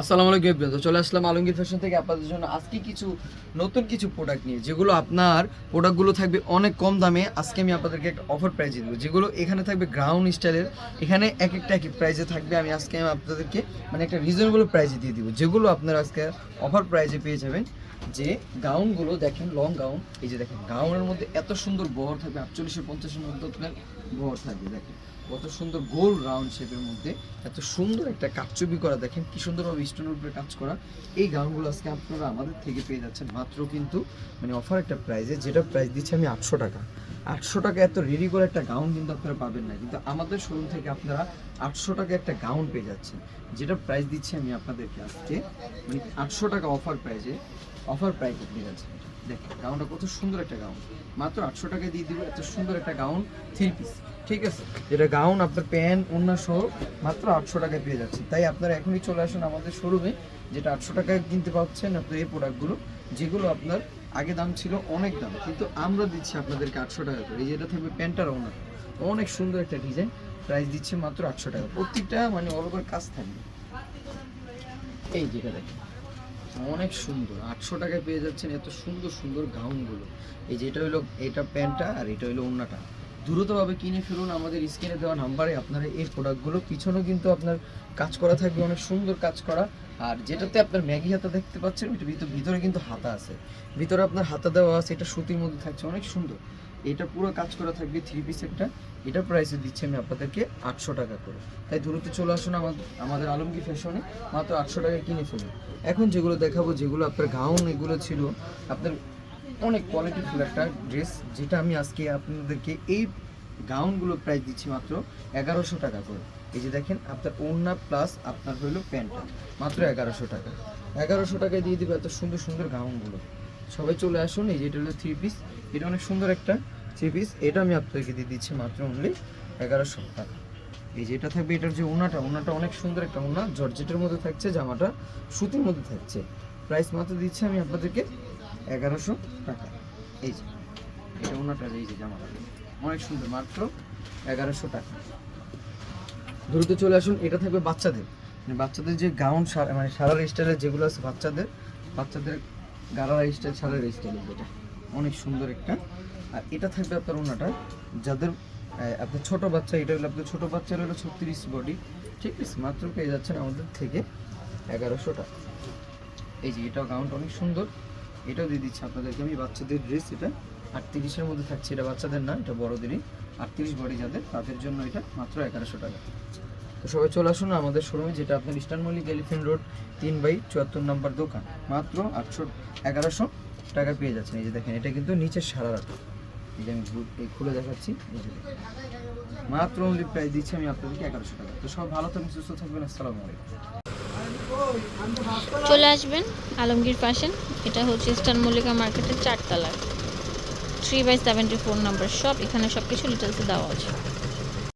আসসালামু আলাইকুম এভরিওয়ান। চলে আসলাম আলমগীর ফ্যাশন থেকে আপনাদের জন্য আজকে কিছু নতুন কিছু প্রোডাক্ট নিয়ে, যেগুলো আপনার প্রোডাক্টগুলো থাকবে অনেক কম দামে। আজকে আমি আপনাদেরকে একটা অফার প্রাইজে দেবো, যেগুলো এখানে থাকবে গ্রাউন্ড স্টাইলের এখানে এক একটা এক প্রাইজে থাকবে। আমি আজকে আমি আপনাদেরকে মানে একটা রিজনেবল প্রাইজে দিয়ে দিব, যেগুলো আপনারা আজকে অফার প্রাইজে পেয়ে যাবেন। যে গাউনগুলো দেখেন লং গাউন এই যে দেখেন গাউনের মধ্যে এত সুন্দর বহর থাকবে আটচল্লিশের পঞ্চাশের মধ্যে আপনার বহর থাকবে, দেখেন। কত সুন্দর গোল রাউন্ড শেপের মধ্যে, এত সুন্দর একটা কাটচুপি করা, দেখেন কি সুন্দরভাবে স্টোনের উপরে কাজ করা, এই গাউনগুলো আজকে আপনারা আমাদের থেকে পেয়ে যাচ্ছেন। মাত্র কিন্তু মানে অফার একটা প্রাইজে যেটা প্রাইস দিচ্ছি আমি আটশো টাকা। আটশো টাকা এত রেডি করে একটা গাউন কিন্তু আপনারা পাবেন না। কিন্তু আমাদের শোরুম থেকে আপনারা আটশো টাকা একটা গাউন পেয়ে যাচ্ছেন। যেটা প্রাইস দিচ্ছি আমি আপনাদেরকে আজকে। মানে আটশো টাকা অফার প্রাইজে অফার প্রাইসে পেয়ে যাচ্ছেন। দেখেন গাউনটা কত সুন্দর একটা গাউন মাত্র আটশো টাকায় দিয়ে দিব, এত সুন্দর একটা গাউন থ্রি পিস ঠিক আছে? যেটা গাউন আপনার প্যান্ট অন্য সহ মাত্র আটশো টাকায় পেয়ে যাচ্ছে তাই আপনারা এখনই চলে আসুন আমাদের শোরুমে যেটা আটশো টাকায় কিনতে পাচ্ছেন আপনার এই প্রোডাক্টগুলো যেগুলো আপনার আগে দাম ছিল অনেক দাম। কিন্তু আমরা দিচ্ছি আপনাদেরকে আটশো টাকা করে। এই যেটা থাকবে প্যান্টার ওনার অনেক সুন্দর একটা ডিজাইন প্রাইস দিচ্ছে মাত্র আটশো টাকা। প্রত্যেকটা মানে অল ওভার কাজ থাকবে এই যেটা দেখেন, অনেক সুন্দর। আটশো টাকায় পেয়ে যাচ্ছেন এত সুন্দর সুন্দর গাউনগুলো। এই যেটা হলো, এটা প্যান্টটা আর এটা হলো অন্যটা দ্রুতভাবে কিনে ফেলুন, আমাদের স্ক্রিনে দেওয়া নাম্বারে আপনারা এই প্রোডাক্টগুলো পিছনেও কিন্তু আপনার কাজ করা থাকবে, অনেক সুন্দর কাজ করা। আর যেটাতে আপনার ম্যাগি হাতা দেখতে পাচ্ছেন ভিতরে কিন্তু হাতা আছে। ভিতরে আপনার হাতা দেওয়া আছে, এটা সুতির মধ্যে থাকছে, অনেক সুন্দর। এটা পুরো কাজ করা থাকবে থ্রি পিস একটা। এটা প্রাইসে দিচ্ছি আমি আপনাদেরকে আটশো টাকা করে। তাই দ্রুত চলে আসুন আমাদের আমাদের আলমগীর ফ্যাশনে মাত্র আটশো টাকায় কিনে ফেলুন। এখন যেগুলো দেখাবো, যেগুলো আপনার গাউন এগুলো ছিল, আপনার অনেক কোয়ালিটিফুল একটা ড্রেস যেটা আমি আজকে আপনাদেরকে এই গাউনগুলো প্রাইস দিচ্ছি মাত্র এগারোশো টাকা করে। এই যে দেখেন, আপনার ওড়না প্লাস আপনার হলো প্যান্টটা মাত্র এগারোশো টাকা। এগারোশো টাকায় দিয়ে দেবো এত সুন্দর সুন্দর গাউনগুলো সবাই চলে আসুন, এই যেটা হলো থ্রি পিস এটা অনেক সুন্দর একটা থ্রি পিস এটা আমি আপনাদেরকে দিয়ে দিচ্ছি মাত্র অনলি এগারোশো টাকা। এই যে এটা থাকবে, এটার যে ওনাটা ওনাটা অনেক সুন্দর একটা ওনা। জর্জেটের মধ্যে থাকছে, জামাটা সুতির মধ্যে থাকছে। প্রাইস মাত্র দিচ্ছি আমি আপনাদেরকে এগারোশো টাকা। এই যে, এটা ওনাটা, এই যে জামাটা। অনেক সুন্দর, মাত্র এগারোশো টাকা। দ্রুত চলে আসুন, এটা থাকবে বাচ্চাদের। মানে বাচ্চাদের যে গাউন মানে সারার স্টাইলের যেগুলো আছে বাচ্চাদের বাচ্চাদের গারারা স্টাইল সারার স্টাইল যেটা। অনেক সুন্দর একটা। আর এটা থাকবে আপনার ওনাটা। যাদের আপনার ছোট বাচ্চা, এটা হলো আপনার ছোট বাচ্চার হলো ছত্রিশ বডি ঠিক আছে, মাত্র পেয়ে যাচ্ছেন আমাদের থেকে এগারোশো টাকা। এই যে এটাও গাউনটা অনেক সুন্দর। এটাও দিয়ে দিচ্ছি আপনাদেরকে আমি বাচ্চাদের ড্রেস এটা আটত্রিশের মধ্যে থাকছে। এটা বাচ্চাদের না, এটা বড়দেরই। আটত্রিশ বডি যাদের, তাদের জন্য এটা মাত্র এগারোশো টাকা। তো সবাই চলে আসুন আমাদের শোরুমে যেটা আপনার ইস্টার্ন মল্লিক এলিফেন্ট রোড, তিন বাই চুয়াত্তর নম্বর দোকান। মাত্র আটশো, এগারোশো। টাকা পেয়ে যাচ্ছেন এই যে দেখেন, এটা কিন্তু নিচের সারা রাখা এই যে আমি খুলে দেখাচ্ছি। এই যে। মাত্র অনলি প্রাইস দিচ্ছি আমি আপনাদেরকে এগারোশো টাকা। তো সব ভালো থাকবেন, সুস্থ থাকবেন, আসসালামু আলাইকুম। চলে আসবেন আলমগীর ফ্যাশন এটা হচ্ছে ইস্টার্ন মল্লিকা মার্কেটের চারতলার three by seventy four number shop এখানে সব কিছু ডিটেলসে দেওয়া আছে।